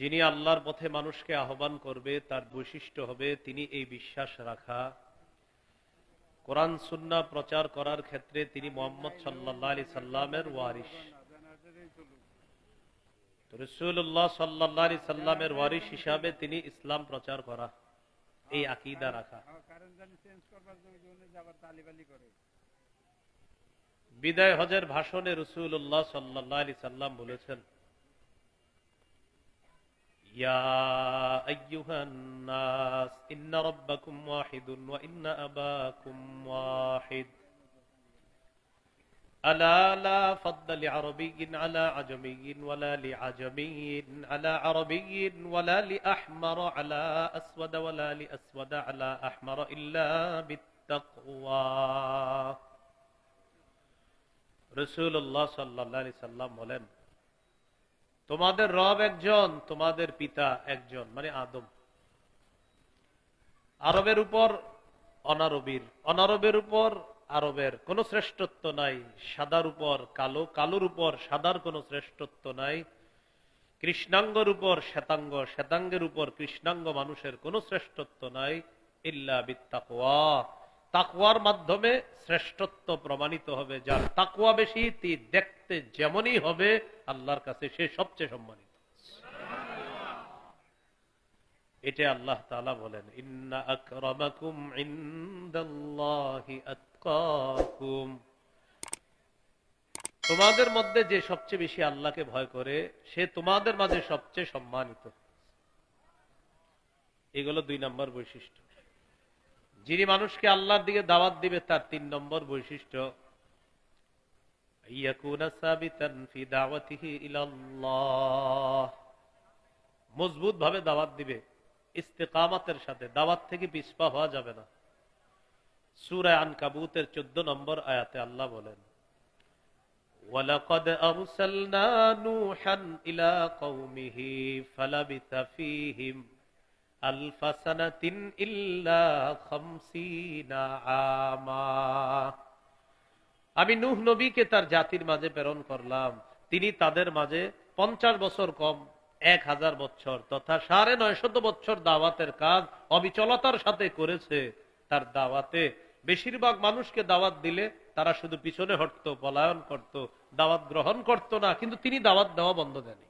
যিনি আল্লাহর পথে মানুষকে আহ্বান করবে, তার বৈশিষ্ট্য হবে তিনি এই বিশ্বাস রাখা। কোরআন, সুন্না প্রচার করার ক্ষেত্রে তিনি মোহাম্মদ সাল্লাহ আলি সাল্লামের ওয়ারিস রসুল্লাহ সাল্লাহ আলি সাল্লামের ওয়ারিস হিসাবে তিনি ইসলাম প্রচার করা, এই আকিদা রাখা। বিদায় হজের ভাষণে রসুল্লাহ সাল্লাহ আলি সাল্লাম বলেছেন يا أيها الناس إن ربكم واحد وإن أباكم واحد. ألا لا فضل لعربي على عجمي ولا لعجمي على عربي ولا لأحمر على أسود ولا لأسود على أحمر إلا بالتقوى. رسول الله صلى الله عليه وسلم ولم তোমাদের রব একজন, তোমাদের পিতা একজন মানে আদম। আরবের উপর অনারবির, অনারবের উপর আরবের কোন শ্রেষ্ঠত্ব নাই, সাদার উপর কালো, কালোর উপর সাদার কোন শ্রেষ্ঠত্ব নাই, কৃষ্ণাঙ্গর উপর শ্বেতাঙ্গ, শ্বেতাঙ্গের উপর কৃষ্ণাঙ্গ মানুষের কোন শ্রেষ্ঠত্ব নাই, ইল্লা বিত্তাকুয়া তাকুয়ার মাধ্যমে শ্রেষ্ঠত্ব প্রমাণিত হবে। যার তাকুয়া বেশি, তি দেখতে যেমনই হবে, আল্লাহর কাছে সে সবচেয়ে সম্মানিত। এটা আল্লাহ তাআলা বলেন, ইন্না আকরামাকুম তোমাদের মধ্যে যে সবচেয়ে বেশি আল্লাহকে ভয় করে, সে তোমাদের মাঝে সবচেয়ে সম্মানিত। এগুলো দুই নম্বর বৈশিষ্ট্য। যিনি মানুষকে আল্লাহর দিকে দাওয়াত দিবে তার তিন নম্বর বৈশিষ্ট্য মজবুত ভাবে দাওয়াত দিবে ইস্তেকামাতের সাথে দাওয়াত থেকে পিসপা হওয়া যাবে না সুরায় আন কাবুতের চোদ্দ নম্বর আয়াতে আল্লাহ বলেন ولقد أرسلنا نوحا إلى قومه فلبث فيهم আলফাসানাতিন ইল্লা খামসিনা আমা। আমি নূহ নবীকে তার জাতির মাঝে প্রেরণ করলাম। তিনি তাদের মাঝে পঞ্চাশ বছর কম, এক হাজার বছর তথা সাড়ে নয়শত বছর দাওয়াতের কাজ অবিচলতার সাথে করেছে। তার দাওয়াতে বেশিরভাগ মানুষকে দাওয়াত দিলে তারা শুধু পিছনে হটত, পলায়ন করত, দাওয়াত গ্রহণ করত না, কিন্তু তিনি দাওয়াত দেওয়া বন্ধ দেননি।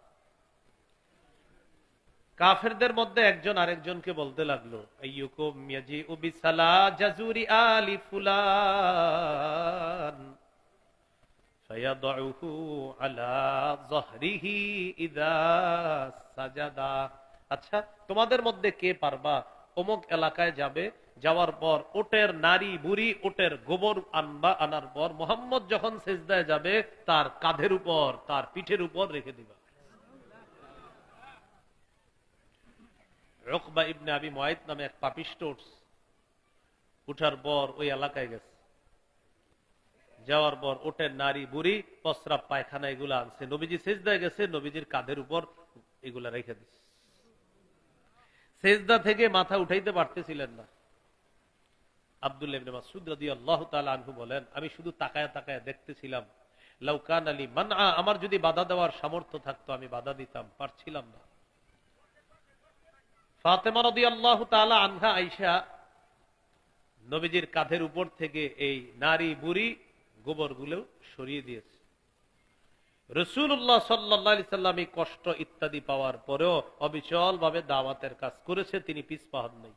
কাফেরদের মধ্যে একজন আরেকজনকে বলতে লাগল আলি ফুলান আচ্ছা তোমাদের মধ্যে কে পারবা? অমুক এলাকায় যাবে, যাওয়ার পর ওটের নারী, বুড়ি ওটের গোবর আনবা, আনার পর মোহাম্মদ যখন সেজদায় যাবে, তার কাঁধের উপর, তার পিঠের উপর রেখে দিবা। রকবা ইবনে আবি ময়েদ নামে এক পাপিষ্ট উঠছে উঠার পর ওই এলাকায় গেছে। যাওয়ার পর ওটের নারী বুড়ি, প্রস্রাব পায়খানা এগুলো আনছে। নবীজি সেজদায় গেছে, নবীজির কাঁধের উপর এগুলা রেখে দিচ্ছে সেজদা থেকে মাথা উঠাইতে পারতেছিলেন না। আনহু বলেন, আমি শুধু তাকায় তাকায় দেখতেছিলাম। লাউকান আলী মানা আমার যদি বাধা দেওয়ার সামর্থ্য থাকতো, আমি বাধা দিতাম, পারছিলাম না। ফাতেমা রদি আল্লাহ তালা আনহা আইসা নবীজির কাঁধের উপর থেকে এই নারী বুড়ি গোবরগুলো সরিয়ে দিয়েছে। রসুল্লাহ সাল্লা সাল্লাম এই কষ্ট ইত্যাদি পাওয়ার পরেও অবিচল ভাবে দাওয়াতের কাজ করেছে, তিনি পিছপা হন নাই।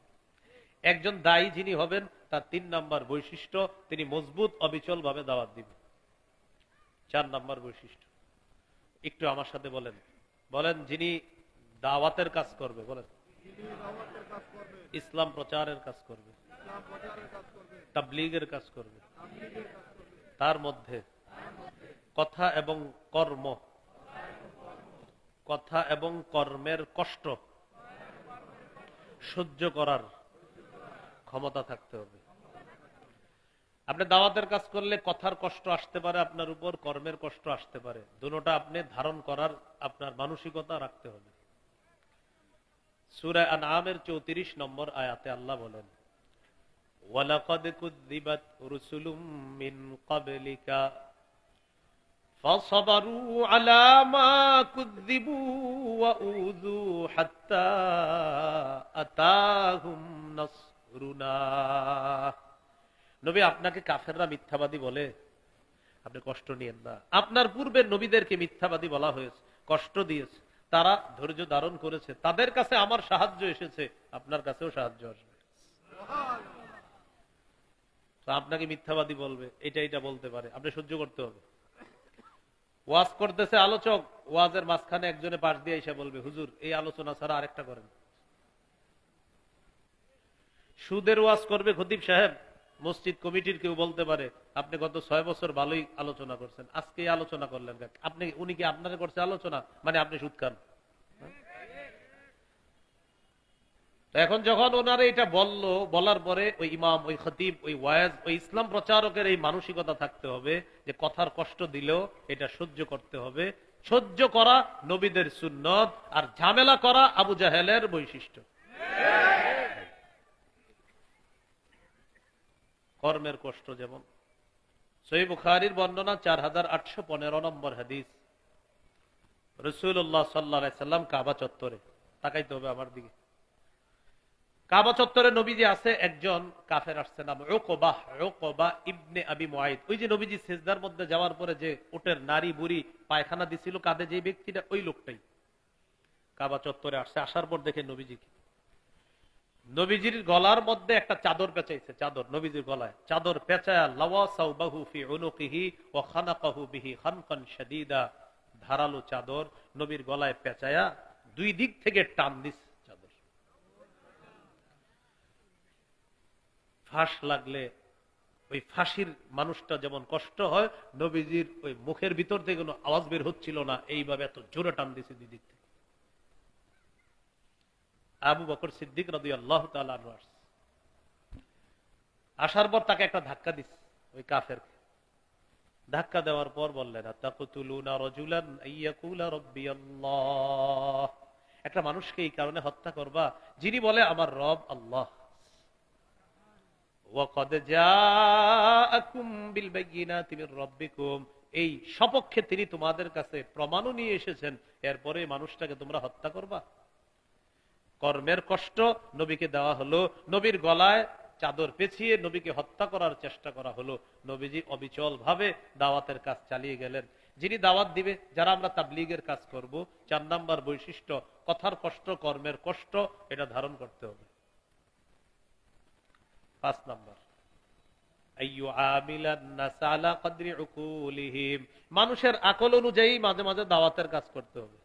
একজন দায়ী যিনি হবেন, তার তিন নাম্বার বৈশিষ্ট্য, তিনি মজবুত অবিচল ভাবে দাওয়াত দিবেন। চার নাম্বার বৈশিষ্ট্য। একটু আমার সাথে বলেন। বলেন যিনি দাওয়াতের কাজ করবে, বলেন। ইসলাম প্রচারের কাজ করবে। তাবলিগের কাজ করবে। তার মধ্যে কথা এবং কর্ম, কথা এবং কর্মের কষ্ট সহ্য করার ক্ষমতা থাকতে হবে। আপনি দাওয়াতের কাজ করলে কথার কষ্ট আসতে পারে আপনার উপর, কর্মের কষ্ট আসতে পারে। দুটোটা আপনি ধারণ করার আপনার মানসিকতা রাখতে হবে। সুরা আনআমের চৌত্রিশ নম্বর আয়াতে আল্লাহ বলেন ওয়ালাকাদ কুযযিবাত রুসুলুম মিন ক্বাবলিকা فصبروا على ما كذبوا وأوذوا حتى أتاهم نصرنا নবী আপনাকে কাফেররা মিথ্যাবাদী বলে আপনি কষ্ট নিয়েন না আপনার পূর্বের নবীদেরকে মিথ্যাবাদী বলা হয়েছে কষ্ট দিয়েছে তারা ধৈর্য ধারণ করেছে। তাদের কাছে আমার সাহায্য এসেছে। আপনার কাছেও সাহায্য আসবে। আপনাকে মিথ্যাবাদী বলবে। এটা এটা বলতে পারে। আপনি সহ্য করতে হবে। ওয়াজ করতেছে আলোচক। ওয়াজের মাঝখানে একজনে পাশ দিয়ে এসে বলবে, হুজুর, এই আলোচনা ছাড়া আরেকটা করেন। সুদের ওয়াজ করবে খতিব সাহেব। মসজিদ কমিটির কেউ বলতে পারে, আপনি গত ছয় বছর ভালোই আলোচনা করছেন। আজকে আলোচনা করলেন আপনি, উনি কি আপনারা করছে আলোচনা? মানে আপনি সুদ খান। এখন যখন ওনারা এটা বলল, বলার পরে ওই ইমাম, ওই খতিব, ওই ওয়াজ ওই ইসলাম প্রচারকের এই মানসিকতা থাকতে হবে যে কথার কষ্ট দিলেও এটা সহ্য করতে হবে। সহ্য করা নবীদের সুন্নত, আর ঝামেলা করা আবু জাহেলের বৈশিষ্ট্য। কর্মের কষ্ট যেমন। সই বুখারির বর্ণনা চার হাজার আটশো পনেরো নম্বর হাদিস। রসুল্লাহ সাল্লা সাল্লাম কাবা চত্বরে, তাকাইতে হবে আমার দিকে। কাবা চত্বরে নবীজি আছে, একজন কাফের আসছে, নাম রোকোবা রোকোবা ইবনে আবি মুআইদ। ওই যে নবীজি সেজদার মধ্যে যাওয়ার পরে যে ওটের নারী বুড়ি পায়খানা দিছিল, কাঁধে যে ব্যক্তিটা, ওই লোকটাই। কাবা চত্বরে আসছে, আসার পর দেখে নবীজিকে। নবীজির গলার মধ্যে একটা চাদর পেঁচাইছে, চাদর, নবীজির গলায়। চাদর পেঁচায়া ধারালো চাদর নবীর গলায় পেঁচায়া দুই দিক থেকে টান দিস চাদর। ফাঁস লাগলে ওই ফাঁসির মানুষটা যেমন কষ্ট হয়, নবীজির ওই মুখের ভিতর থেকে কোনো আওয়াজ বের হচ্ছিল না। এইভাবে এত জোরে টান দিছে দুই দিক থেকে। আবু বকর সিদ্দিক রাদি আল্লাহ আসার পর তাকে একটা ধাক্কা দিস ওই কাফের ধাক্কা দেওয়ার পর বললেন একটা মানুষকে এই কারণে হত্যা করবা, যিনি বলে, আমার রব আল্লাহ। এই সপক্ষে তিনি তোমাদের কাছে প্রমাণও নিয়ে এসেছেন, এরপরে মানুষটাকে তোমরা হত্যা করবা। কর্মের কষ্ট নবীকে দেওয়া হলো। নবীর গলায় চাদর পেছিয়ে নবীকে হত্যা করার চেষ্টা করা হলো। নবীজি অবিচল ভাবে দাওয়াতের কাজ চালিয়ে গেলেন। যিনি দাওয়াত দিবে, যারা আমরা তাবলিগের কাজ করব, চার নাম্বার বৈশিষ্ট্য, কথার কষ্ট, কর্মের কষ্ট, এটা ধারণ করতে হবে। পাঁচ নাম্বার। মানুষের আকল অনুযায়ী মাঝে মাঝে দাওয়াতের কাজ করতে হবে।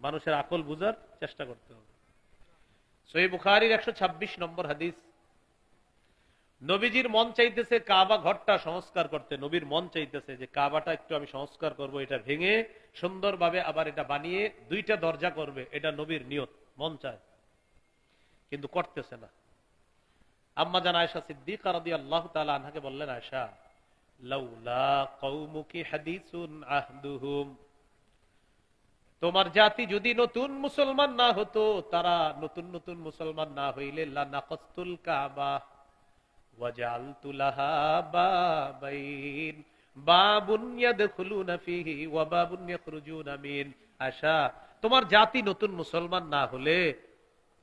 মানুষের আকল বুঝার চেষ্টা করতে হবে। সই বুখারির একশো ছাব্বিশ নম্বর হাদিস। নবীজির মন চাইতেছে কাবা ঘরটা সংস্কার করতে। নবীর মন চাইতেছে যে কাবাটা একটু আমি সংস্কার করব, এটা ভেঙে সুন্দরভাবে আবার এটা বানিয়ে দুইটা দরজা করবে, এটা নবীর নিয়ত, মন চায়। কিন্তু করতেছে না। আম্মা জান আয়সা সিদ্দিক রাদি আল্লাহ তালা আনহাকে বললেন আয়সা লাউলা কৌমুকি হাদিসুন আহদুহুম। তোমার জাতি যদি নতুন মুসলমান না হতো, তারা নতুন নতুন মুসলমান না হইলে আশা, তোমার জাতি নতুন মুসলমান না হলে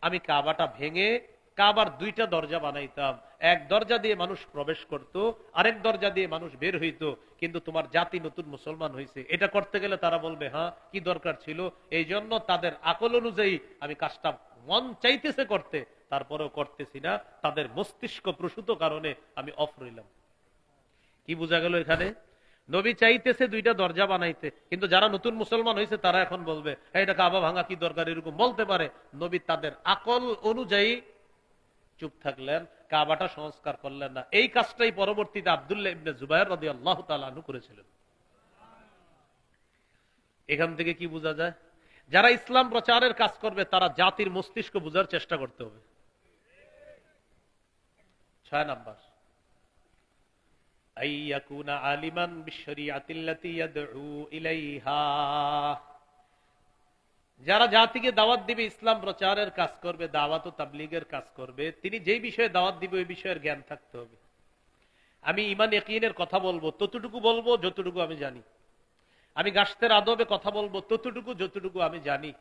আমি কাবাটা ভেঙে কাবার দুইটা দরজা বানাইতাম। এক দরজা দিয়ে মানুষ প্রবেশ করত, আরেক দরজা দিয়ে মানুষ বের হইত, কিন্তু তোমার জাতি নতুন মুসলমান হয়েছে এটা করতে গেলে তারা বলবে হ্যাঁ কি দরকার ছিল? এই জন্য তাদের আকল অনুযায়ী আমি কাজটা মন চাইতেছে করতে, তারপরেও করতেছি না। তাদের মস্তিষ্ক প্রসূত কারণে আমি অফ রইলাম। কি বোঝা গেল এখানে? নবী চাইতেছে দুইটা দরজা বানাইতে, কিন্তু যারা নতুন মুসলমান হয়েছে তারা এখন বলবে এটা কাবা ভাঙা কি দরকার? এরকম বলতে পারে। নবী তাদের আকল অনুযায়ী চুপ থাকলেন, কাবাটা সংস্কার করলেন না। এই কাজটাই পরবর্তীতে আবদুল্লাহ ইবনে জুবাইর রাদি আল্লাহ তালু করেছিলেন। এখান থেকে কি বোঝা যায়? যারা ইসলাম প্রচারের কাজ করবে, তারা জাতির মস্তিষ্ক বোঝার চেষ্টা করতে হবে। ছয় নাম্বার। যারা জাতিকে দাওয়াত দিবে, ইসলাম প্রচারের কাজ করবে, দাওয়াত ও তাবলিগের কাজ করবে, তিনি যেই বিষয়ে দাওয়াত দিবে, ওই বিষয়ের জ্ঞান থাকতে হবে। আমি ইমান একিনের কথা বলব, ততটুকু বলব, যতটুকু আমি জানি। আমি গাছতের আদবে কথা বলব, ততটুকু, যতটুকু আমি জানি।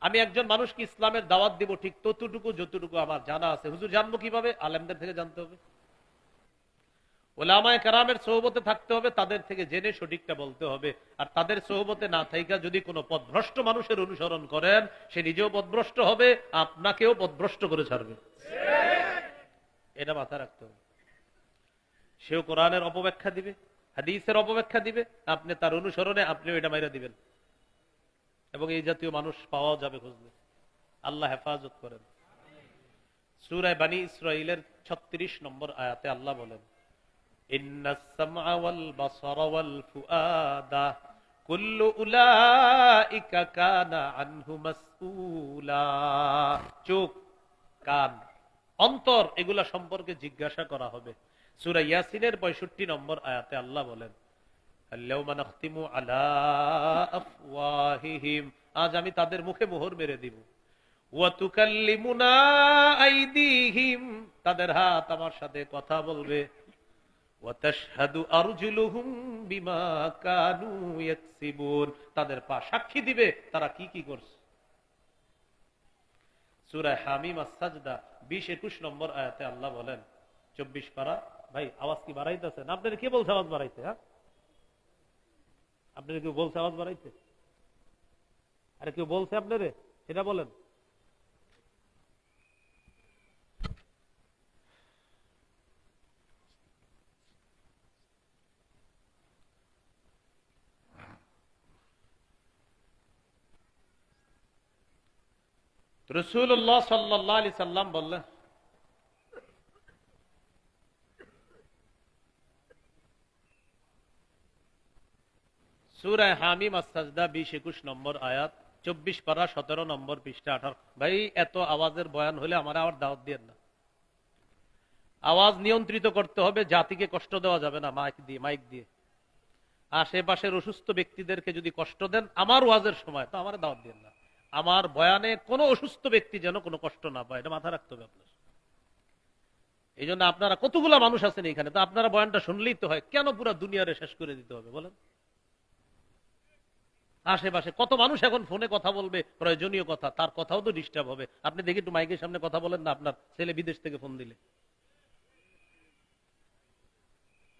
আমি একজন মানুষকে ইসলামের দাওয়াত দিব ঠিক ততটুকু, যতটুকু আমার জানা আছে। হুজুর, জানব কীভাবে? আলেমদের থেকে জানতে হবে। ওলামায় কারামের সহবতে থাকতে হবে, তাদের থেকে জেনে সঠিকটা বলতে হবে। আর তাদের সহবতে না থাইকা যদি কোনো পদভ্রষ্ট মানুষের অনুসরণ করেন, সে নিজেও পদভ্রষ্ট হবে, আপনাকেও পদভ্রষ্ট করে ছাড়বে। এটা মাথায় রাখতে হবে। সেও কোরআনের অপব্যাখ্যা দিবে, হাদিসের অপব্যাখ্যা দিবে, আপনি তার অনুসরণে আপনিও এটা মাইরা দিবেন। এবং এই জাতীয় মানুষ পাওয়া যাবে খুঁজলে আল্লাহ হেফাজত করেন। সুরায় বানী ইসরাইলের ছত্রিশ নম্বর আয়াতে আল্লাহ বলেন إن السمع والبصر والفؤاد كل أولئك كان عنه مسؤولا চোখ কান অন্তর এগুলা সম্পর্কে জিজ্ঞাসা করা হবে সূরা ইয়াসিনের 65 নম্বর আয়াতে আল্লাহ বলেন আল্লাহুম্মা নাখতিমু আলা আফওয়াহিহিম আজ আমি তাদের মুখে মোহর মেরে দিব ওয়া তুকাল্লিমুনা আইদিহিম তাদের হাত আমার সাথে কথা বলবে তাদের পা সাক্ষী দিবে, তারা কি কি করছে? সুরায় হামিম সাজদা বিশ একুশ নম্বর আয়াতে আল্লাহ বলেন, চব্বিশ পারা, ভাই, আওয়াজ কি বাড়াইতেছেন আপনার কে বলছে আওয়াজ বাড়াইতে হ্যাঁ? আপনার কেউ বলছে আওয়াজ বাড়াইতে? আরে কেউ বলছে আপনারে? সেটা বলেন। রসুল্লাহ সাল্লাহ আলি সাল্লাম বললেন সুরায় হামিম আসাজদা বিশ একুশ নম্বর আয়াত চব্বিশ পারা সতেরো নম্বর পৃষ্ঠা আঠারো ভাই এত আওয়াজের বয়ান হলে আমার আবার দাওয়াত দিয়ে না আওয়াজ নিয়ন্ত্রিত করতে হবে জাতিকে কষ্ট দেওয়া যাবে না মাইক দিয়ে মাইক দিয়ে আশেপাশের অসুস্থ ব্যক্তিদেরকে যদি কষ্ট দেন আমার ওয়াজের সময় তো আমার দাওয়াত দিয়ে না আমার বয়ানে কোনো অসুস্থ ব্যক্তি যেন কোনো কষ্ট না পায়। এটা মাথা রাখতে হবে আপনার। এই জন্য আপনারা কতগুলা মানুষ আছেন এখানে? তো আপনারা বয়ানটা শুনলেই তো হয়। কেন পুরো দুনিয়ারে শেষ করে দিতে হবে বলেন? আশেপাশে কত মানুষ এখন ফোনে কথা বলবে, প্রয়োজনীয় কথা, তার কথাও তো ডিস্টার্ব হবে। আপনি দেখি একটু মাইকের সামনে কথা বলেন না, আপনার ছেলে বিদেশ থেকে ফোন দিলে।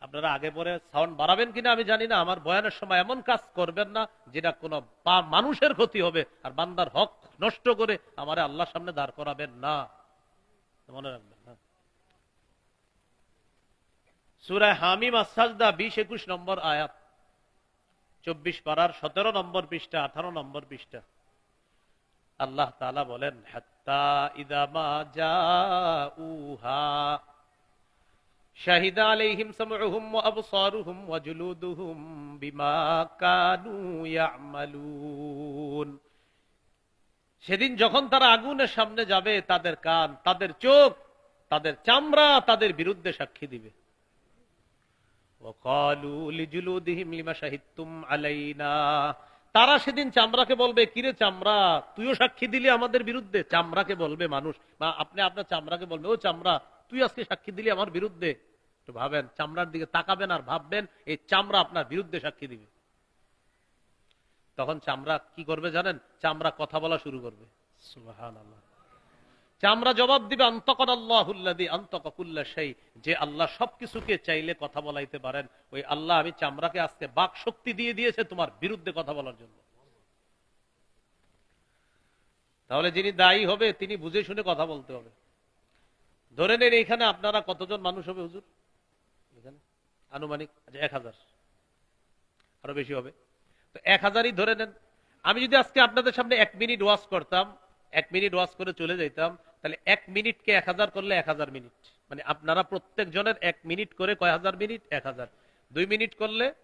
আপনারা আগে পরে সাউন্ড বাড়াবেন কিনা আমি জানি না, আমার বয়ানের সময় এমন কাজ করবেন না যেটা কোন মানুষের ক্ষতি হবে আর বান্দার হক নষ্ট করে আমার আল্লাহর সামনে দাঁড় করাবেন না। মনে রাখবেন না সুরায় হামিম আসাজদা বিশ একুশ নম্বর আয়াত, চব্বিশ পাড়ার সতেরো নম্বর পৃষ্ঠা, আঠারো নম্বর পৃষ্ঠা। আল্লাহ তালা বলেন, হাত্তা ইদামা যা উহা সেদিন যখন তারা আগুনের সামনে যাবে, তাদের কান, তাদের চোখ, তাদের চামড়া, তাদের বিরুদ্ধে সাক্ষী দিবে। তারা সেদিন চামড়াকে বলবে, কিরে চামড়া, তুইও সাক্ষী দিলি আমাদের বিরুদ্ধে? চামড়াকে বলবে মানুষ বা আপনি আপনার চামড়াকে বলবে, ও চামড়া তুই আজকে সাক্ষী দিলি আমার বিরুদ্ধে? একটু ভাবেন, চামড়ার দিকে তাকাবেন আর ভাববেন, এই চামড়া আপনার বিরুদ্ধে সাক্ষী দিবে। তখন চামড়া কি করবে জানেন? চামড়া কথা বলা শুরু করবে। চামড়া জবাব দিবে সেই যে আল্লাহ সবকিছুকে চাইলে কথা বলাইতে পারেন। ওই আল্লাহ আমি চামড়াকে আজকে বাক শক্তি দিয়ে দিয়েছে তোমার বিরুদ্ধে কথা বলার জন্য। তাহলে যিনি দায়ী হবে, তিনি বুঝে শুনে কথা বলতে হবে। ধরে নেন এখানে আপনারা কতজন মানুষ হবে হুজুর? এখানে? আনুমানিক এক হাজার। আরও বেশি হবে। তো এক হাজারই ধরে নেন। আমি যদি আজকে আপনাদের সামনে এক মিনিট ওয়াশ করতাম, এক মিনিট ওয়াশ করে চলে যাইতাম, তাহলে এক মিনিটকে এক হাজার করলে এক হাজার মিনিট। মানে আপনারা প্রত্যেক জনের এক মিনিট করে কয় হাজার মিনিট? এক হাজার। দুই মিনিট করলে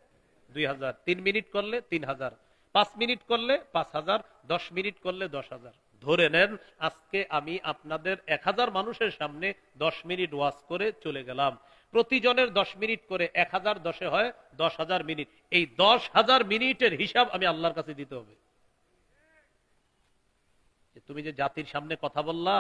দুই হাজার। তিন মিনিট করলে তিন হাজার। পাঁচ মিনিট করলে পাঁচ হাজার। দশ মিনিট করলে দশ হাজার। ধরে নেন, আজকে আমি আপনাদের এক হাজার মানুষের সামনে দশ মিনিট ওয়াজ করে চলে গেলাম। প্রতিজনের দশ মিনিট করে এক হাজার, দশে হয় দশ হাজার মিনিট। এই দশ হাজার মিনিটের হিসাব আমি আল্লাহর কাছে দিতে হবে। তুমি যে জাতির সামনে কথা বললা,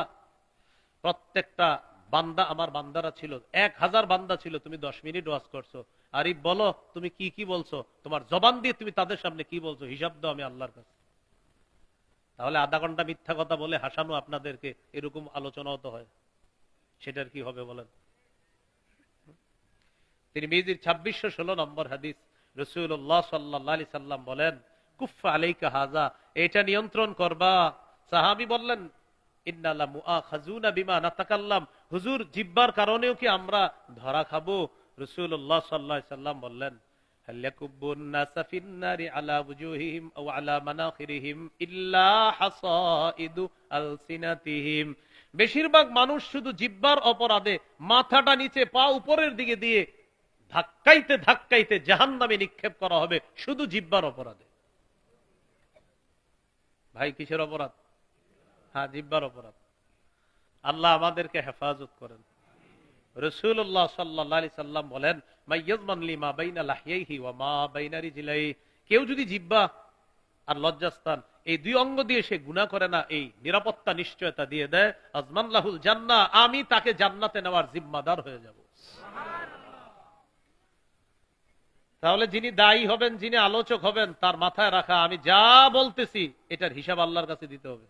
প্রত্যেকটা বান্দা আমার বান্দারা ছিল। এক হাজার বান্দা ছিল, তুমি দশ মিনিট ওয়াজ করছ। আরিফ, বলো, তুমি কি কি বলছো? তোমার জবান দিয়ে তুমি তাদের সামনে কি বলছো? হিসাব দাও আমি আল্লাহর কাছে। তাহলে আধা ঘণ্টা মিথ্যা কথা বলে হাসানো আপনাদেরকে এরকম আলোচনাও তো হয়। সেটার কি হবে বলেন? তিনি মিজির ছাব্বিশশো ষোলো নম্বর হাদিস রসুল্লাহ সাল্লি সাল্লাম বলেন কুফা আলাইকা হাজা এটা নিয়ন্ত্রণ করবা। সাহাবি বললেন হুজুর জিব্বার কারণেও কি আমরা ধরা খাব? রসুল্লাহ সাল্লাহ সাল্লাম বললেন هل يكب الناس في النار على وجوههم أو على مناخرهم إلا حصائد ألسنتهم বেশিরভাগ মানুষ শুধু জিব্বার অপরাধে মাথাটা নিচে পা উপরের দিকে দিয়ে ধাক্কাইতে ধাক্কাইতে জাহান নামে নিক্ষেপ করা হবে শুধু জিব্বার অপরাধে ভাই কিসের অপরাধ হ্যাঁ জিব্বার অপরাধ আল্লাহ আমাদেরকে হেফাজত করেন রসুল্লাহ সাল্লি সাল্লাম বলেন কেউ যদি জিব্বা আর লজ্জাস্থান, এই দুই অঙ্গ দিয়ে সে গুণা করে না, এই নিরাপত্তা নিশ্চয়তা দিয়ে দেয়, আজমান লাহুল জান্না আমি তাকে জান্নাতে নেওয়ার জিম্মাদার হয়ে যাব। তাহলে যিনি দায়ী হবেন, যিনি আলোচক হবেন, তার মাথায় রাখা, আমি যা বলতেছি, এটার হিসাব আল্লাহর কাছে দিতে হবে।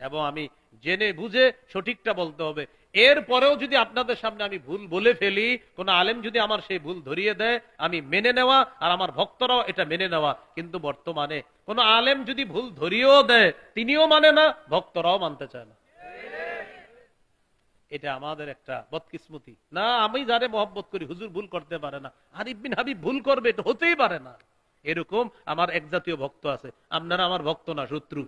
এবং আমি জেনে বুঝে সঠিকটা বলতে হবে। এর পরেও যদি আপনাদের সামনে আমি ভুল বলে ফেলি, কোন আলেম যদি আমার সেই ভুল ধরিয়ে দেয়, আমি মেনে নেওয়া আর আমার ভক্তরাও এটা মেনে নেওয়া। কিন্তু বর্তমানে কোন আলেম যদি ভুল ধরিয়েও দেয়, তিনিও মানে না, ভক্তরাও মানতে চায় না। এটা আমাদের একটা বদকিসমতি। না, আমি যারে মহব্বত করি, হুজুর ভুল করতে পারে না। আরিফ বিন হাবিব ভুল করবে, এটা হতেই পারে না। এরকম আমার এক জাতীয় ভক্ত আছে। আপনারা আমার ভক্ত না, শত্রু।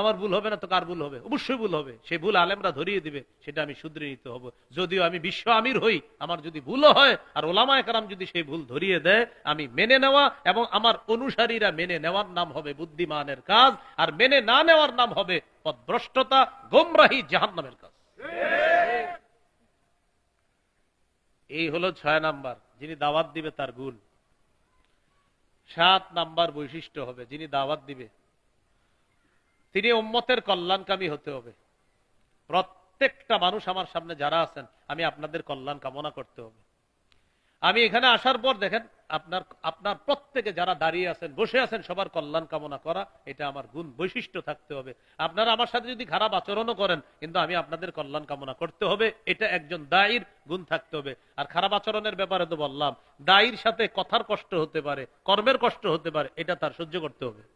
আমার ভুল হবে না তো কার ভুল হবে? অবশ্যই ভুল হবে। সেই ভুল আলেমরা ধরিয়ে দিবে, সেটা আমি শুধরে নিতে হব। যদিও আমি বিশ্ব আমির হই, আমার যদি ভুলও হয় আর ওলামা একরাম যদি সেই ভুল ধরিয়ে দেয়, আমি মেনে নেওয়া এবং আমার অনুসারীরা মেনে নেওয়ার নাম হবে বুদ্ধিমানের কাজ, আর মেনে না নেওয়ার নাম হবে পদভ্রষ্টতা, গোমরাহি জাহান নামের কাজ। এই হলো ছয় নাম্বার, যিনি দাওয়াত দিবে তার গুণ। সাত নাম্বার বৈশিষ্ট্য হবে, যিনি দাওয়াত দিবে তিনি উম্মতের কল্যাণকামী হতে হবে। প্রত্যেকটা মানুষ আমার সামনে যারা আছেন, আমি আপনাদের কল্যাণ কামনা করতে হবে। আমি এখানে আসার পর দেখেন, আপনার আপনার প্রত্যেকে যারা দাঁড়িয়ে আছেন, বসে আছেন, সবার কল্যাণ কামনা করা, এটা আমার গুণ বৈশিষ্ট্য থাকতে হবে। আপনারা আমার সাথে যদি খারাপ আচরণও করেন, কিন্তু আমি আপনাদের কল্যাণ কামনা করতে হবে, এটা একজন দায়ীর গুণ থাকতে হবে। আর খারাপ আচরণের ব্যাপারে তো বললাম, দায়ীর সাথে কথার কষ্ট হতে পারে, কর্মের কষ্ট হতে পারে, এটা তার সহ্য করতে হবে।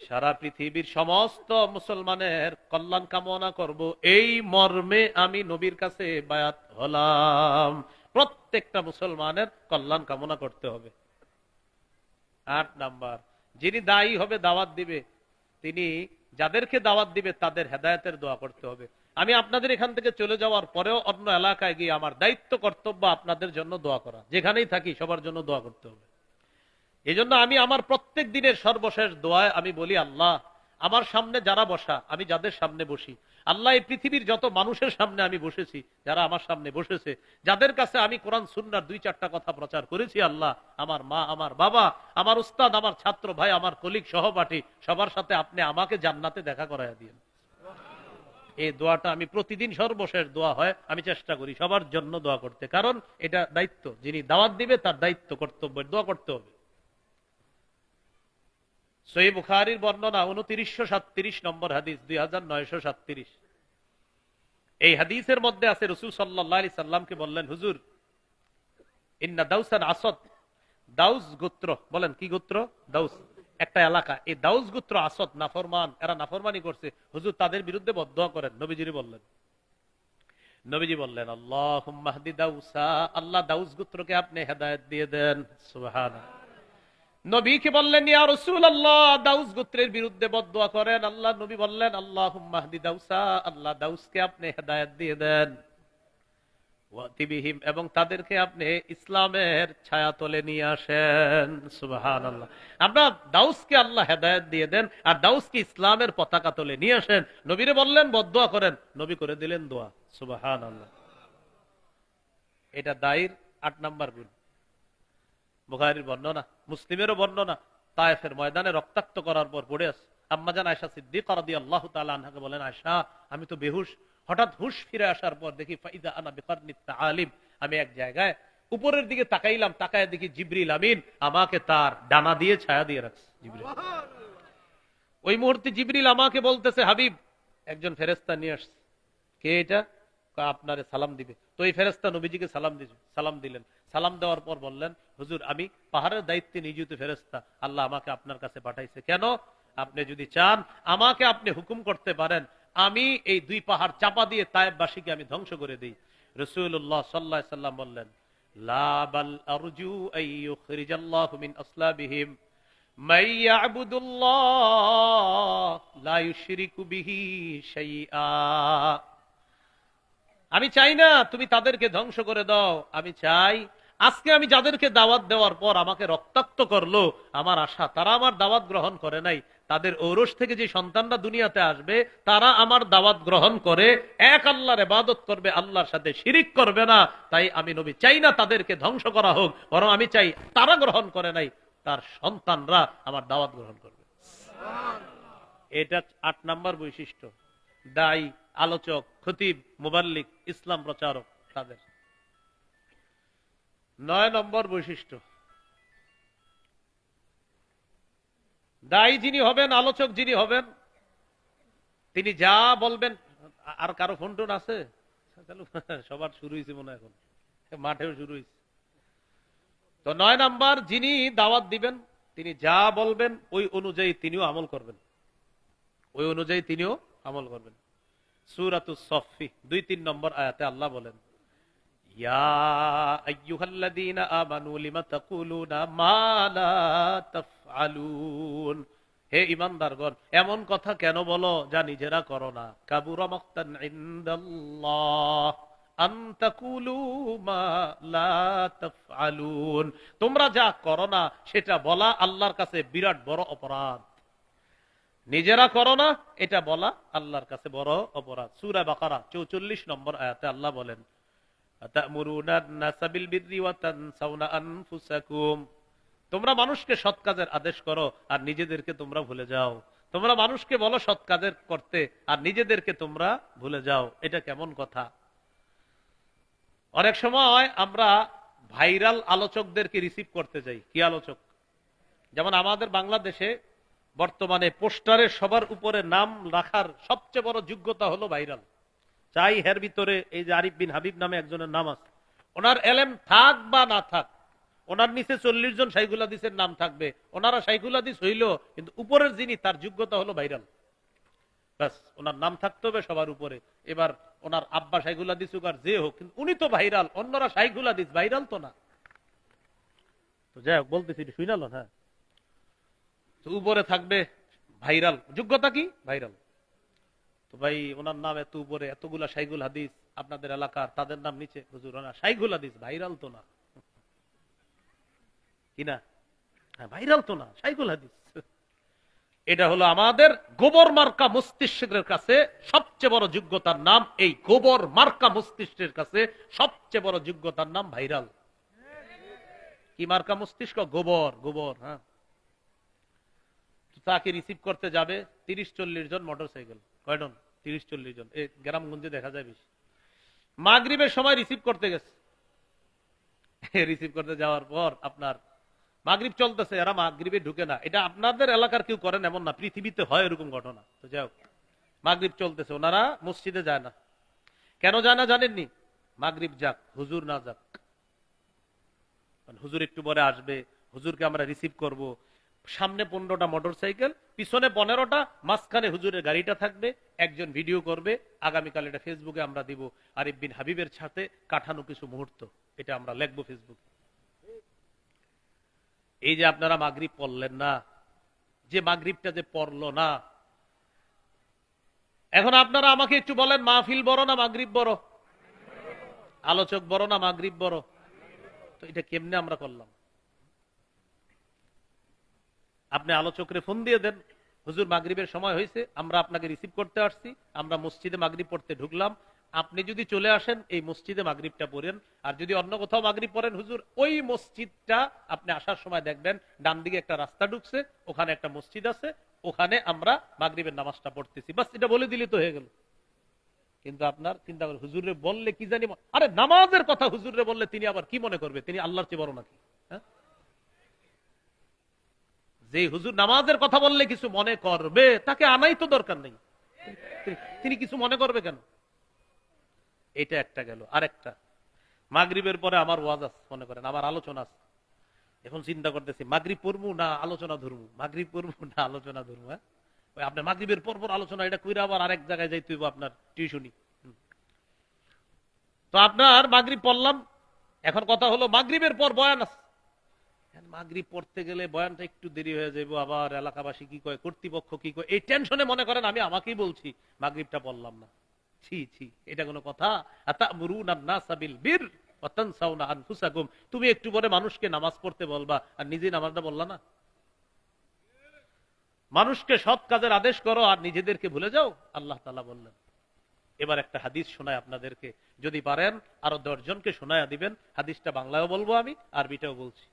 সারা পৃথিবীর সমস্ত মুসলমানের কল্যাণ কামনা করব। এই মর্মে আমি নবীর কাছে বায়াত হলাম। প্রত্যেকটা মুসলমানের কল্যাণ কামনা করতে হবে। আট নাম্বার, যিনি দায়ী হবে দাওয়াত দিবে, তিনি যাদেরকে দাওয়াত দিবে তাদের হেদায়তের দোয়া করতে হবে। আমি আপনাদের এখান থেকে চলে যাওয়ার পরেও অন্য এলাকায় গিয়ে আমার দায়িত্ব, কর্তব্য আপনাদের জন্য দোয়া করা। যেখানেই থাকি সবার জন্য দোয়া করতে হবে। এই জন্য আমি আমার প্রত্যেক দিনের সর্বশেষ দোয়ায় আমি বলি, আল্লাহ, আমার সামনে যারা বসা, আমি যাদের সামনে বসি। আল্লাহ, এই পৃথিবীর যত মানুষের সামনে আমি বসেছি, যারা আমার সামনে বসেছে, যাদের কাছে আমি কোরআন, সুন্নার দুই চারটা কথা প্রচার করেছি, আল্লাহ, আমার মা, আমার বাবা, আমার উস্তাদ, আমার ছাত্র ভাই, আমার কলিগ, সহপাঠী, সবার সাথে আপনি আমাকে জান্নাতে দেখা করাইয়া দিন এই দোয়াটা আমি প্রতিদিন সর্বশেষ দোয়া হয়, আমি চেষ্টা করি সবার জন্য দোয়া করতে। কারণ এটা দায়িত্ব, যিনি দাওয়াত দিবে তার দায়িত্ব কর্তব্য দোয়া করতে হবে। সই বুখারির বর্ণনা উনত্রিশশো সাতত্রিশ নম্বর হাদিস, দুই হাজার নয়শো সাতত্রিশ। এই হাদিসের মধ্যে আছে, রসুল সাল্লাহ সাল্লামকে বললেন, হুজুর, ইন্না দাউসান আসদ, দাউস গোত্র। বলেন, কি গোত্র? দাউস। একটা এলাকা। এই দাউস গুত্র আসদ, নাফরমান, এরা নাফরমানি করছে। হুজুর, তাদের বিরুদ্ধে বদ্ধ করেন, নবীজিরি বললেন। নবীজি বললেন আল্লাহ দাউসা, আল্লাহ দাউস গুত্রকে আপনি হেদায়ত দিয়ে দেন। সুবহান নবীকে বললেন, ইয়া রসুল আল্লাহ দাউস গোত্রের বিরুদ্ধে বদয়া করেন। আল্লাহ নবী বললেন আল্লাহ মাহদি দাউসা, আল্লাহ দাউসকে আপনি হেদায়ত দিয়ে দেন। ওয়াতিবিহিম এবং তাদেরকে আপনি ইসলামের ছায়া তলে নিয়ে আসেন। সুবাহান আল্লাহ আপনার দাউসকে আল্লাহ হেদায়ত দিয়ে দেন, আর দাউসকে ইসলামের পতাকা তলে নিয়ে আসেন। নবীরে বললেন বদয়া করেন। নবী করে দিলেন দোয়া। সুবাহান আল্লাহ এটা দায়ের আট নাম্বার গুণ। বুখারির বর্ণনা মুসলিমেরও বর্ণনা তায়েফের ময়দানে রক্তাক্ত করার পর পড়ে আছে আম্মাজান আয়সা সিদ্দিক আল্লাহ আনহাকে বলেন আয়সা আমি তো বেহুশ। হঠাৎ হুশ ফিরে আসার পর দেখি ফাইদা আনা বিকারনিত আলিম আমি এক জায়গায় উপরের দিকে তাকাইলাম তাকায় দেখি জিবরিল আমিন আমাকে তার ডানা দিয়ে ছায়া দিয়ে রাখছে জিবরিল। ওই মুহূর্তে জিবরিল আমাকে বলতেছে হাবিব একজন ফেরেস্তা নিয়ে আসছে। কে এটা? আপনারে সালাম দিবে। তো এই ফেরেস্তা নবীজিকে সালাম দিছে সালাম দিলেন। সালাম দেওয়ার পর বললেন, হুজুর, আমি পাহাড়ের দায়িত্বে নিয়োজিত ফেরেস্তা আল্লাহ আমাকে আপনার কাছে পাঠাইছে। কেন? আপনি যদি চান, আমাকে আপনি হুকুম করতে পারেন। আমি এই দুই পাহাড় চাপা দিয়ে তায়েবাসীকে আমি ধ্বংস করে দিই। রসুল্লাহ সাল্লা সাল্লাম বললেন আমি চাই না তুমি তাদেরকে ধ্বংস করে দাও। আমি চাই আজকে আমি যাদেরকে দাওয়াত দেওয়ার পর আমাকে রক্তাক্ত করল, আমার আশা, তারা আমার দাওয়াত গ্রহণ করে নাই। তাদের ঔরস থেকে যে সন্তানরা দুনিয়াতে আসবে, তারা আমার দাওয়াত গ্রহণ করে। এক আল্লাহর এবাদত করবে, আল্লাহর সাথে শিরিক করবে না। তাই আমি নবী চাই না তাদেরকে ধ্বংস করা হোক, বরং আমি চাই তারা গ্রহণ করে নাই, তার সন্তানরা আমার দাওয়াত গ্রহণ করবে। এটা আট নাম্বার বৈশিষ্ট্য। দায়ী, আলোচক, খতিব, মুবাল্লিক, ইসলাম প্রচারক, তাদের। নয় নম্বর বৈশিষ্ট্য। দায়ী যিনি হবেন, আলোচক যিনি হবেন, তিনি যা বলবেন, আর কারও ফোন টোন আছে? সবার শুরু হয়েছে মনে এখন। মাঠেও শুরু হয়েছে তো নয় নাম্বার, যিনি দাওয়াত দিবেন, তিনি যা বলবেন, ওই অনুযায়ী তিনিও আমল করবেন। ওই অনুযায়ী তিনিও আমল করবেন। সুরাতু সফি দুই তিন নম্বর আয়াতে আল্লাহ বলেন হে ইমানদারগণ, এমন কথা কেন বলো যা নিজেরা করো না? কাবুরা তোমরা যা করো না, সেটা বলা আল্লাহর কাছে বিরাট বড় অপরাধ। নিজেরা করো না, এটা বলা আল্লাহর কাছে বড় অপরাধ। সুরা বাকারা, চৌচল্লিশ নম্বর আয়াতে আল্লাহ বলেন তোমরা মানুষকে সৎ কাজের আদেশ করো আর নিজেদেরকে তোমরা ভুলে যাও। তোমরা মানুষকে বলো সৎ কাজের করতে আর নিজেদেরকে তোমরা ভুলে যাও। এটা কেমন কথা? অনেক সময় আমরা ভাইরাল আলোচকদেরকে রিসিভ করতে যাই। কি আলোচক? যেমন আমাদের বাংলাদেশে বর্তমানে পোস্টারে সবার উপরে নাম রাখার সবচেয়ে বড় যোগ্যতা হলো ভাইরাল। চাই হের ভিতরে এই যে আরিফ বিন হাবিব নামে একজনের নাম আছে। ওনার এলেম থাক বা না থাক, ওনার নিচে চল্লিশ জন হাদিসের নাম থাকবে, ওনারা হাদিস হইল, কিন্তু উপরের যিনি, তার যোগ্যতা হলো ভাইরাল। ব্যাস, ওনার নাম থাকতে হবে সবার উপরে। এবার ওনার আব্বা সাইকুল হাদিস হোক আর যে হোক, কিন্তু উনি তো ভাইরাল, অন্যরা সাইকুল হাদিস, ভাইরাল তো না। তো যাই হোক, বলতেছি শুনাল হ্যাঁ। উপরে থাকবে ভাইরাল। যোগ্যতা কি? ভাইরাল। তো ভাই, ওনার নাম এত উপরে, এতগুলা সাইগুল হাদিস আপনাদের এলাকার, তাদের নাম নিচে। হুজুর, ওনার সাইগুল হাদিস ভাইরাল তো না। কিনা হ্যাঁ ভাইরাল তো না সাইগুল হাদিস। এটা হলো আমাদের গোবর মার্কা মস্তিষ্কের কাছে সবচেয়ে বড় যোগ্যতার নাম। এই গোবর মার্কা মস্তিষ্কের কাছে সবচেয়ে বড় যোগ্যতার নাম ভাইরাল। কি মার্কা মস্তিষ্ক? গোবর গোবর হ্যাঁ। তাকে রিসিভ করতে যাবে তিরিশ চল্লিশ জন মোটর সাইকেল কয়জন? তিরিশ চল্লিশ জন। এই গ্রামগঞ্জে দেখা যায় বেশি। মাগরিবের সময় রিসিভ করতে গেছে। রিসিভ করতে যাওয়ার পর আপনার মাগরিব চলতেছে, এরা মাগরিবে ঢুকে না। এটা আপনাদের এলাকার কেউ করেন এমন না, পৃথিবীতে হয় এরকম ঘটনা। তো যাই হোক, মাগরিব চলতেছে, ওনারা মসজিদে যায় না। কেন যায় না জানেননি? মাগরিব যাক, হুজুর না যাক। হুজুর একটু পরে আসবে, হুজুরকে আমরা রিসিভ করব। সামনে পনেরোটা মোটর সাইকেল পিছনে পনেরোটা, মাঝখানে হুজুরের গাড়িটা থাকবে, একজন ভিডিও করবে, আগামীকাল এটা ফেসবুকে আমরা দিব, আরিফ বিন হাবিবের সাথে কাঠানো কিছু মুহূর্ত, এটা আমরা লিখব ফেসবুকে এই যে আপনারা মাগরিব পড়লেন না, যে মাগরিবটা যে পড়ল না, এখন আপনারা আমাকে একটু বলেন, মাহফিল বড় না মাগরিব বড়? আলোচক বড় না মাগরিব বড়? তো এটা কেমনে আমরা করলাম? আপনি আলোচকরে ফোন দিয়ে দেন, হুজুর, মাগরিবের সময় হয়েছে আমরা আপনাকে রিসিভ করতে আসছি, আমরা মসজিদে মাগরিব পড়তে ঢুকলাম, আপনি যদি চলে আসেন, এই মসজিদে মাগরিবটা পড়েন, আর যদি অন্য কোথাও মাগরিব পড়েন, হুজুর, ওই মসজিদটা আপনি আসার সময় দেখবেন, ডান দিকে একটা রাস্তা ঢুকছে, ওখানে একটা মসজিদ আছে, ওখানে আমরা মাগরিবের নামাজটা পড়তেছি। বাস, এটা বলে দিলে তো হয়ে গেল। কিন্তু আপনার চিন্তা করেন, হুজুরে বললে কি জানি, আরে নামাজের কথা হুজুরে বললে তিনি আবার কি মনে করবে? তিনি আল্লাহর চেয়ে বড় নাকি হ্যাঁ? যে হুজুর নামাজের কথা বললে কিছু মনে করবে, তাকে আনাই তো দরকার নেই। তিনি- কিছু মনে করবে কেন? এটা একটা গেল। আরেকটা। মাগরিবের পরে আমার ওয়াজ আছে মনে করেন, আমার আলোচনা আছে এখন চিন্তা করতেছি, মাগরিব পড়ব না আলোচনা ধরবো? মাগরিব পড়ব না আলোচনা ধরবো হ্যাঁ? ওই আপনার মাগরিবের পর পর আলোচনা, এটা কইরা আবার আরেক জায়গায় যাইতে হইব আপনার টিউশনি। তো আপনার মাগরিব পড়লাম, এখন কথা হলো মাগরিবের পর বয়ান আছে মাগরিব পড়তে গেলে বয়ানটা একটু দেরি হয়ে যাইব, আবার এলাকাবাসী কি কয়, কর্তৃপক্ষ কি কয়, এই টেনশনে মনে করেন আমি আমাকেই বলছি, মাগরিবটা পড়লাম না। ছি ছি, এটা কোনো কথা। তুমি একটু পরে মানুষকে নামাজ পড়তে বলবা, আর নিজে নামাজটা বললা না? মানুষকে সৎ কাজের আদেশ করো, আর নিজেদেরকে ভুলে যাও, আল্লাহ তালা বললেন। এবার একটা হাদিস শোনায় আপনাদেরকে। যদি পারেন, আরও দশজনকে শোনায় দিবেন। হাদিসটা বাংলায়ও বলব আমি, আরবিটাও বলছি।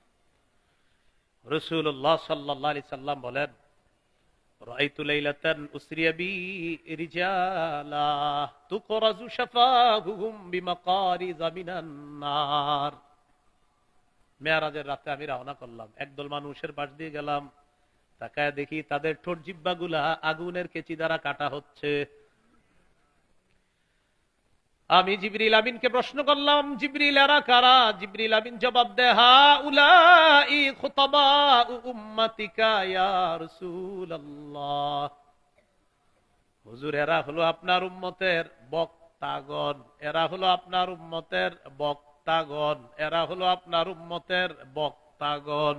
রসুল্লাহ সাল্লাহ আলি সাল্লাম বলেন রাতে আমি রওনা করলাম, একদল মানুষের পাশ দিয়ে গেলাম। তাকায় দেখি তাদের ঠোঁট জিব্বাগুলা আগুনের কেচি দ্বারা কাটা হচ্ছে। আমি জিবরিল আমিনকে প্রশ্ন করলাম, জিবরিল, এরা কারা? জিবরিল আমিন জবাব দেয়, হা উলাই খুতাবা উম্মাতিকা ইয়া রাসূলুল্লাহ। হুজুর, এরা হলো আপনার উম্মতের বক্তাগণ, এরা হলো আপনার উম্মতের বক্তাগণ, এরা হলো আপনার উম্মতের বক্তাগণ।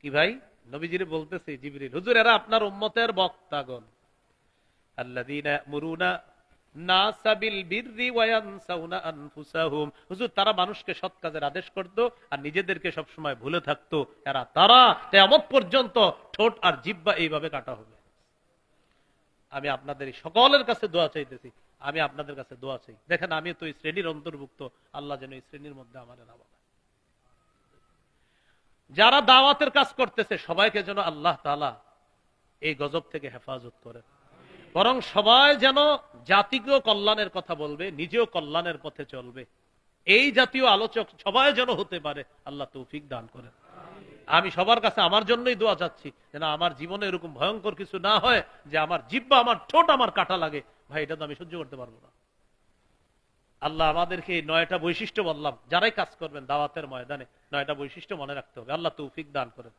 কি ভাই? নবীজিরে বলতেছে জিবরিল, হুজুর, এরা আপনার উম্মতের বক্তাগণ। আল্লাযীনা ইয়ামুরুনা তারা মানুষকে সৎ কাজের আদেশ করত আর নিজেদেরকে সব সময় ভুলে থাকতো। এরা, তারা কিয়ামত পর্যন্ত ঠোঁট আর জিহ্বা এইভাবে কাটা হবে। আমি আপনাদের সকলের কাছে দোয়া চাইতেছি। আমি আপনাদের কাছে দোয়া চাই। দেখেন আমি তো এই শ্রেণির অন্তর্ভুক্ত। আল্লাহ যেন এই শ্রেণির মধ্যে আমার না যারা দাওয়াতের কাজ করতেছে, সবাইকে যেন আল্লাহ তালা এই গজব থেকে হেফাজত করে। বরং সবাই যেন জাতিকেও কল্যাণের কথা বলবে, নিজেও কল্যাণের পথে চলবে। এই জাতীয় আলোচক সবাই যেন হতে পারে, আল্লাহ তৌফিক দান করেন। আমি সবার কাছে আমার জন্যই দোয়া চাচ্ছি, যেন আমার জীবনে এরকম ভয়ঙ্কর কিছু না হয়, যে আমার জিব্বা, আমার ঠোঁট, আমার কাটা লাগে। ভাই, এটা তো আমি সহ্য করতে পারব না। আল্লাহ আমাদেরকে এই নয়টা বৈশিষ্ট্য বললাম। যারাই কাজ করবেন দাওয়াতের ময়দানে, নয়টা বৈশিষ্ট্য মনে রাখতে হবে। আল্লাহ তৌফিক দান করেন।